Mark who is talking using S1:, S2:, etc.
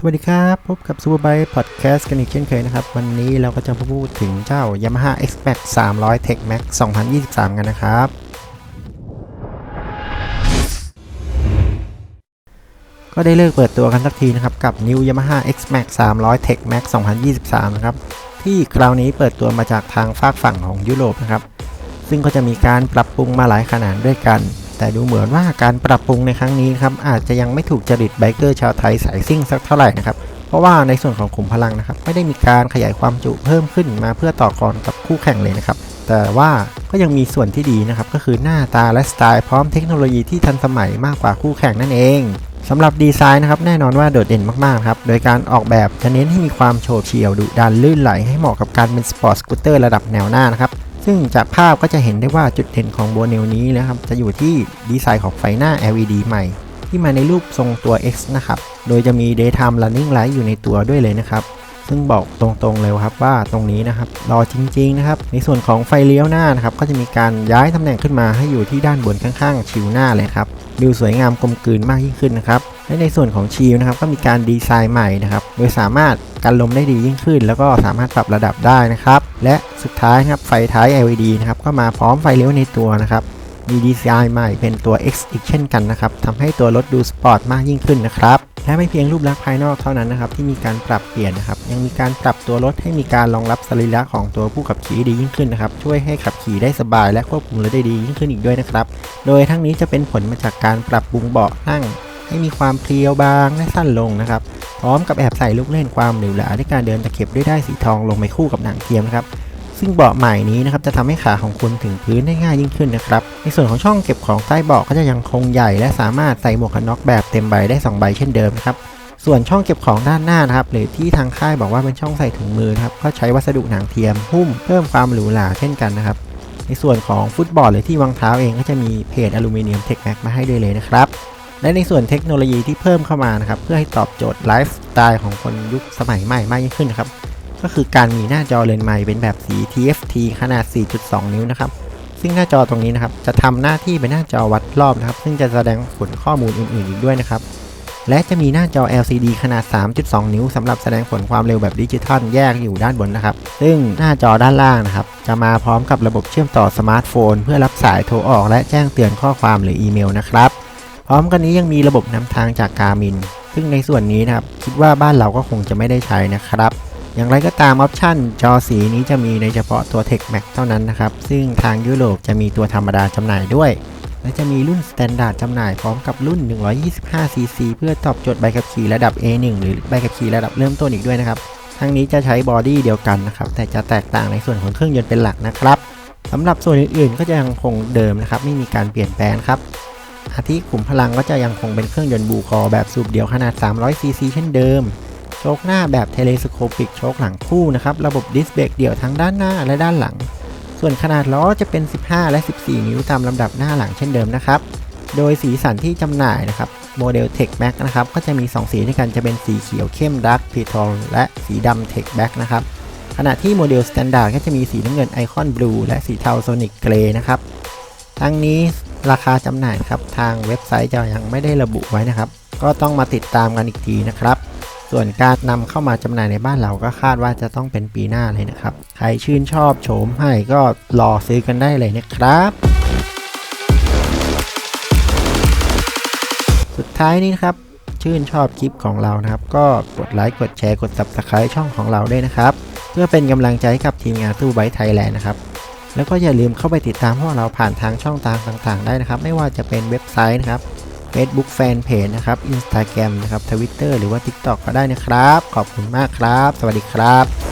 S1: สวัสดีครับ พบกับ Super Byte Podcast กันอีกเช่นเคยนะครับ วันนี้เราก็จะพูดถึงเจ้า Yamaha X-Max 300 Tech Max 2023 กันนะครับ ก็ได้เลิกเปิดตัวกันสักทีนะครับ กับ New Yamaha X-Max 300 Tech Max 2023 นะครับ ที่คราวนี้เปิดตัวมาจากทางฝากฝั่งของยุโรปนะครับ ซึ่งก็จะมีการปรับปรุงมาหลายขนาดด้วยกัน แต่ดูเหมือนว่าการปรับปรุงในครั้งนี้ครับอาจจะยังไม่ถูกจริตไบเกอร์ชาวไทยสายซิ่งสักเท่าไหร่นะครับเพราะว่าในส่วนของขุมพลังนะครับไม่ได้มีการขยายความจุเพิ่มขึ้นมาเพื่อต่อกรกับคู่แข่งเลยนะครับแต่ว่าก็ยังมีส่วนที่ดีนะครับก็คือหน้าตาและสไตล์พร้อมเทคโนโลยีที่ทันสมัยมากกว่าคู่แข่งนั่นเองสำหรับดีไซน์นะครับแน่นอนว่าโดดเด่นมากๆครับโดยการออกแบบจะเน้นให้มีความโฉบเฉี่ยวดุดันลื่นไหลให้เหมาะกับการเป็นสปอร์ตสกูตเตอร์ระดับแนวหน้านะครับ ซึ่งจากภาพก็จะเห็นได้ว่าจุดเด่นของโบเนลนี้นะครับ จะอยู่ที่ดีไซน์ของไฟหน้า LED ใหม่ ที่มาในรูปทรงตัว X นะครับ โดยจะมี Daytime Running Light อยู่ในตัวด้วยเลยนะครับ ซึ่งบอกตรงๆเลยครับว่าตรงนี้นะครับรอจริง ๆ นะครับ ในส่วนของไฟเลี้ยวหน้านะครับก็จะมีการย้ายตำแหน่งขึ้นมาให้อยู่ที่ด้านบนข้างๆ ชิวหน้าเลยครับดูสวยงามกลมกลืนมากยิ่งขึ้นนะครับและในส่วนของชิวนะครับก็มีการดีไซน์ใหม่นะครับโดยสามารถกันลมได้ดียิ่งขึ้น แล้วก็สามารถปรับระดับได้นะครับและสุดท้ายนะครับไฟท้าย LED นะครับก็มาพร้อมไฟเลี้ยวในตัวนะครับมีดีไซน์ใหม่เป็นตัว X อีกเช่นกันนะครับทำให้ตัวรถดูสปอร์ตมากยิ่งขึ้นนะครับ และไม่เพียงรูปลักษณ์ภายนอกเท่านั้นนะครับที่มีการปรับเปลี่ยนนะครับยังมีการปรับตัวรถให้มีการรองรับสรีระของตัวผู้ขับขี่ดียิ่งขึ้นนะครับช่วยให้ขับขี่ได้สบายและควบคุมรถได้ดียิ่งขึ้นอีกด้วยนะครับโดยทั้งนี้จะเป็นผลมาจากการปรับปรุงเบาะนั่งให้มีความเพรียวบางและสั้นลงนะครับพร้อมกับแอบใส่ลูกเล่นความหรูหราด้วยการเดินตะเข็บด้วยได้ายสีทองลงไปคู่กับหนังเทียมนะครับ ซึ่งเบาะใหม่นี้นะครับจะทำให้ขาของคุณถึงพื้นได้ง่ายยิ่งขึ้นนะครับ ในส่วนของช่องเก็บของใต้เบาะก็จะยังคงใหญ่ และสามารถใส่หมวกกันน็อกแบบเต็มใบได้ 2 ใบเช่นเดิมครับ ส่วนช่องเก็บของด้านหน้านะครับหรือที่ทางค่ายบอกว่าเป็นช่องใส่ถุงมือนะครับก็ใช้วัสดุหนังเทียมหุ้มเพิ่มความหรูหราเช่นกันนะครับในส่วนของฟุตบอลหรือที่วางเท้าเองก็จะมีเพจอลูมิเนียมเทคแม็กมาให้ด้วยเลยนะครับและในส่วนเทคโนโลยีที่เพิ่มเข้ามานะครับเพื่อให้ตอบโจทย์ไลฟ์สไตล์ของคนยุคสมัยใหม่มากยิ่งขึ้นนครับ ก็คือการมีหน้าจอเลนส์ใหม่เป็นแบบสี TFT ขนาด 4.2 นิ้วนะครับ ซึ่งหน้าจอตรงนี้นะครับ จะทำหน้าที่เป็นหน้าจอวัดรอบนะครับ ซึ่งจะแสดงผลข้อมูลอื่นๆอีกด้วยนะครับ และจะมีหน้าจอ LCD ขนาด 3.2 นิ้วสำหรับแสดงผลความเร็วแบบดิจิทัลแยกอยู่ด้านบนนะครับ ซึ่งหน้าจอด้านล่างนะครับ จะมาพร้อมกับระบบเชื่อมต่อสมาร์ทโฟน เพื่อรับสายโทรออก และแจ้งเตือนข้อความหรืออีเมลนะครับพร้อมกันนี้ยังมีระบบนำทางจากการมิน ซึ่งในส่วนนี้นะครับ คิดว่าบ้านเราก็คงจะไม่ได้ใช้นะครับ อย่างไรก็ตามออปชันจอสีนี้จะมีในเฉพาะตัว Tech Max เท่านั้นนะครับ ซึ่งทางยุโรปจะมีตัวธรรมดาจำหน่ายด้วย และจะมีรุ่น Standard จำหน่ายพร้อมกับรุ่น 125cc เพื่อตอบโจทย์ใบขับขี่ระดับ A1 หรือใบขับขี่ระดับเริ่มต้นอีกด้วยนะครับ ทั้งนี้จะใช้บอดี้เดียวกันนะครับ แต่จะแตกต่างในส่วนของเครื่องยนต์เป็นหลักนะครับสำหรับส่วนอื่นๆ ก็จะยังคงเดิมนะครับ ไม่มีการเปลี่ยนแปลงครับอาทิขุมพลังก็จะยังคงเป็นเครื่องยนต์บูคอแบบสูบเดียวขนาด 300cc เช่นเดิม โชคหน้าแบบเทเลสโคปิกโชคหลังคู่นะครับ ระบบดิสเบรกเดี่ยวทั้งด้านหน้าและด้านหลัง ส่วนขนาดล้อจะเป็น 15 และ 14 นิ้วตามลำดับหน้าหลังเช่นเดิมนะครับ โดยสีสันที่จำหน่ายนะครับโมเดล Tech Max นะครับ ก็จะมี 2 สีด้วยกันจะเป็นสีเขียวเข้ม Dark p e t r o และสีดำ Tech Black นะครับ ขณะที่โมเดล Standard ก็จะมีสีน้ำเงิน Icon Blue และสีเทา Sonic Grey นะครับ ทั้งนี้ราคาจำหน่ายครับ ทางเว็บไซต์จะยังไม่ได้ระบุไว้นะครับ ก็ต้องมาติดตามกันอีกทีนะครับ ส่วนการนำเข้ามาจำหน่ายในบ้านเราก็คาดว่าจะต้องเป็นปีหน้าเลยนะครับ ใครชื่นชอบโฉมให้ก็รอซื้อกันได้เลยนะครับสุดท้ายนี้นะครับ ชื่นชอบคลิปของเรานะครับ ก็กดไลค์ กดแชร์ กด subscribe ช่องของเราด้วยนะครับ เพื่อเป็นกำลังใจกับทีมงานตู้ไบไทยแลนด์นะครับ แล้วก็อย่าลืมเข้าไปติดตามพวกเราผ่านทางช่องทางต่างๆ ได้นะครับ ไม่ว่าจะเป็นเว็บไซต์นะครับ Facebook Fanpage นะครับ Instagram นะครับ Twitter หรือว่า TikTok ก็ได้นะครับ ขอบคุณมากครับ สวัสดีครับ